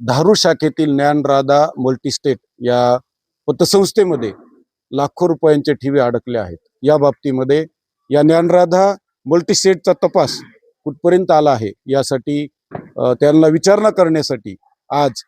धारू शाखेतील ज्ञानराधा मल्टीस्टेट या पतसंस्थेमध्ये लाखो रुपयांचे ठिवे अडकले आहेत. या बाबतीमध्ये या ज्ञानराधा मल्टीस्टेटचा तपास कुठपर्यंत आला आहे यासाठी त्यांना विचारणा करण्यासाठी आज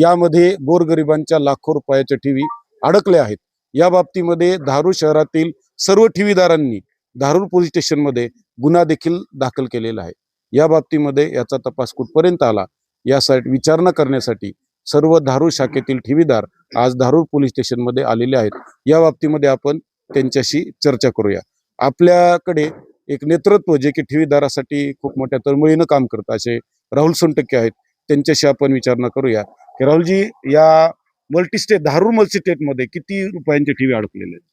यामध्ये गोरगरिबांच्या लाखो रुपयाच्या ठिवी अडकल्या आहेत. या बाबतीमध्ये धारू शहरातील सर्व ठेवीदारांनी धारूर पोलीस स्टेशनमध्ये गुन्हा देखील दाखल केलेला आहे. या बाबतीमध्ये याचा तपास कुठपर्यंत आला यासाठी विचारणा करण्यासाठी सर्व धारूर शाखेतील ठेवीदार आज धारूर पोलीस स्टेशनमध्ये आलेले आहेत. या बाबतीमध्ये आपण त्यांच्याशी चर्चा करूया. आपल्याकडे एक नेतृत्व जे की ठेवीदारासाठी खूप मोठ्या तळमळीनं काम करतं असे राहुल सोनटक्के आहेत. त्यांच्याशी आपण विचारणा करूया. की राहुलजी या मल्टीस्टेट धारूर मल्टीस्टेटमध्ये किती रुपयांचे ठेवी अडकलेले आहेत?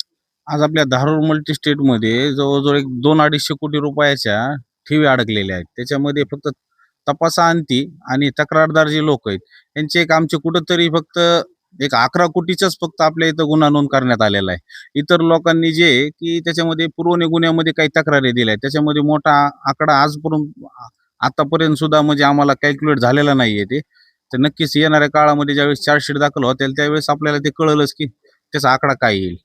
आज आपल्या धारूर मल्टी स्टेटमध्ये जवळजवळ एक दोन अडीचशे कोटी रुपयाच्या ठेवी अडकलेल्या आहेत. त्याच्यामध्ये फक्त तपासाअंती आणि तक्रारदार जे लोक आहेत यांचे एक आमचे कुठंतरी फक्त एक अकरा कोटीचाच फक्त आपल्या इथं गुन्हा नोंद करण्यात आलेला आहे. इतर लोकांनी जे की त्याच्यामध्ये पूर्वने गुन्ह्यामध्ये काही तक्रारी दिल्या आहेत. त्याच्यामध्ये मोठा आकडा आजपर्यंत आतापर्यंत सुद्धा म्हणजे आम्हाला कॅल्क्युलेट झालेला नाहीये ते. तर नक्कीच येणाऱ्या काळामध्ये ज्यावेळेस चार्जशीट दाखल होतील त्यावेळेस आपल्याला ते कळलंच की त्याचा आकडा काय येईल.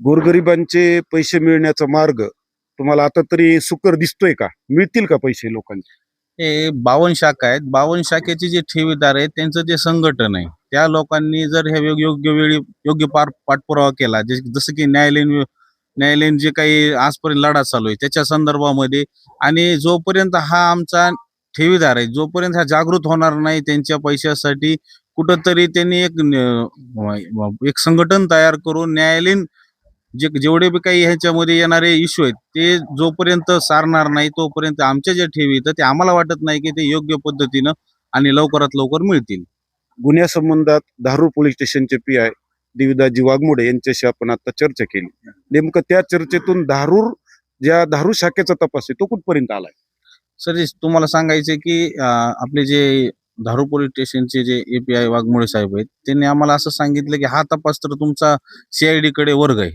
गोरगरिबांचे पैसे मिळण्याचा मार्ग तुम्हाला आता तरी सुकर दिसतोय का? मिळतील का पैसे लोकांचे? हे बावन शाखा आहेत. बावन शाखेचे जे ठेवीदार आहेत त्यांचं जे संघटन आहे त्या लोकांनी जर हे योग्य वेळी योग्य पार पाठपुरावा केला जे जसं की न्यायालयीन न्यायालयीन जे काही आजपर्यंत लढा चालू आहे त्याच्या संदर्भामध्ये आणि जोपर्यंत हा आमचा ठेवीदार आहे जोपर्यंत हा जागृत होणार नाही त्यांच्या पैशासाठी कुठंतरी त्यांनी एक एक संघटन तयार करून न्यायालयीन जे जेवढे बी काही ह्याच्यामध्ये येणारे इश्यू आहेत ते जोपर्यंत सारणार नाही तोपर्यंत आमच्या ज्या ठेवी तर ते आम्हाला वाटत नाही की ते योग्य पद्धतीनं आणि लवकरात लवकर मिळतील. गुन्ह्यासंबंधात Dharur police station P I Devidaji Waghmode यांच्याशी आपण आता चर्चा केली. नेमकं त्या चर्चेतून धारूर ज्या धारूर शाखेचा तपास आहे तो कुठपर्यंत आलाय? सर तुम्हाला सांगायचे की आपले जे धारू पोलीस स्टेशनचे जे एपीआय वाघमोडे साहेब आहेत त्यांनी आम्हाला असं सांगितलं की हा तपास तर तुमचा सीआयडी कडे वर्ग आहे.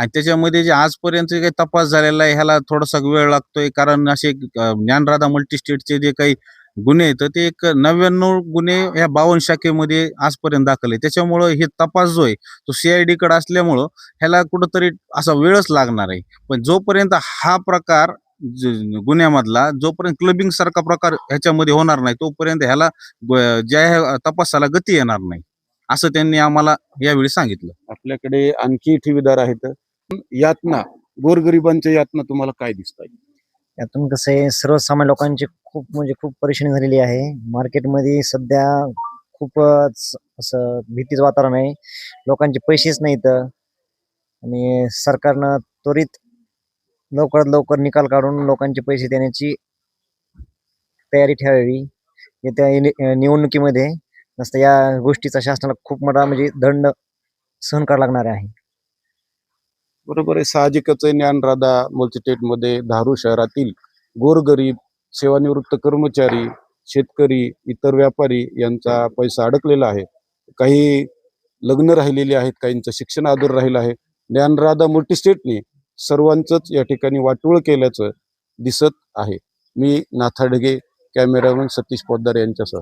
आणि त्याच्यामध्ये जे आजपर्यंत जे काही तपास झालेला आहे ह्याला थोडासा वेळ लागतोय. कारण असे ज्ञानराधा मल्टीस्टेटचे जे काही गुन्हे आहेत तर ते एक नव्याण्णव गुन्हे या बावन शाखेमध्ये आजपर्यंत दाखल आहे. त्याच्यामुळं हे तपास जो आहे तो सीआयडी कडे असल्यामुळं ह्याला कुठंतरी असा वेळच लागणार आहे. पण जोपर्यंत हा प्रकार गुन्ह्यामधला जोपर्यंत क्लबिंग सारखा प्रकार ह्याच्यामध्ये होणार नाही तोपर्यंत ह्याला ज्या ह्या तपासाला गती येणार नाही. असं त्यांनी आम्हाला यावेळी सांगितलं. आपल्याकडे आणखी ठेवीदार आहेत. यातना गोरगरिबांच्या यातना तुम्हाला काय दिसत आहे यातून कसं आहे सर्वसामान्य लोकांची खूप म्हणजे खूप परेशानी झालेली आहे. मार्केटमध्ये सध्या खूपच असं भीतीचं वातावरण आहे. लोकांचे पैसेच नाहीत. आणि सरकारनं त्वरित लवकरात लवकर निकाल काढून लोकांचे पैसे देण्याची तयारी ठेवावी. येत्या निवडणुकीमध्ये नसतं या गोष्टीचा शासनाला खूप मोठा म्हणजे दंड सहन करावा लागणार आहे. बरोबर आहे. साहजिकच आहे. ज्ञानराधा मल्टीस्टेटमध्ये धारू शहरातील गोरगरीब सेवानिवृत्त कर्मचारी शेतकरी इतर व्यापारी यांचा पैसा अडकलेला आहे. काही लग्न राहिलेली आहेत. काहींचं शिक्षण आदर राहिलं आहे. ज्ञानराधा मल्टीस्टेटने सर्वांचंच या ठिकाणी वाटोळ केल्याचं दिसत आहे. मी नाथाडगे कॅमेरामन सतीश पोद्दार यांच्यासह.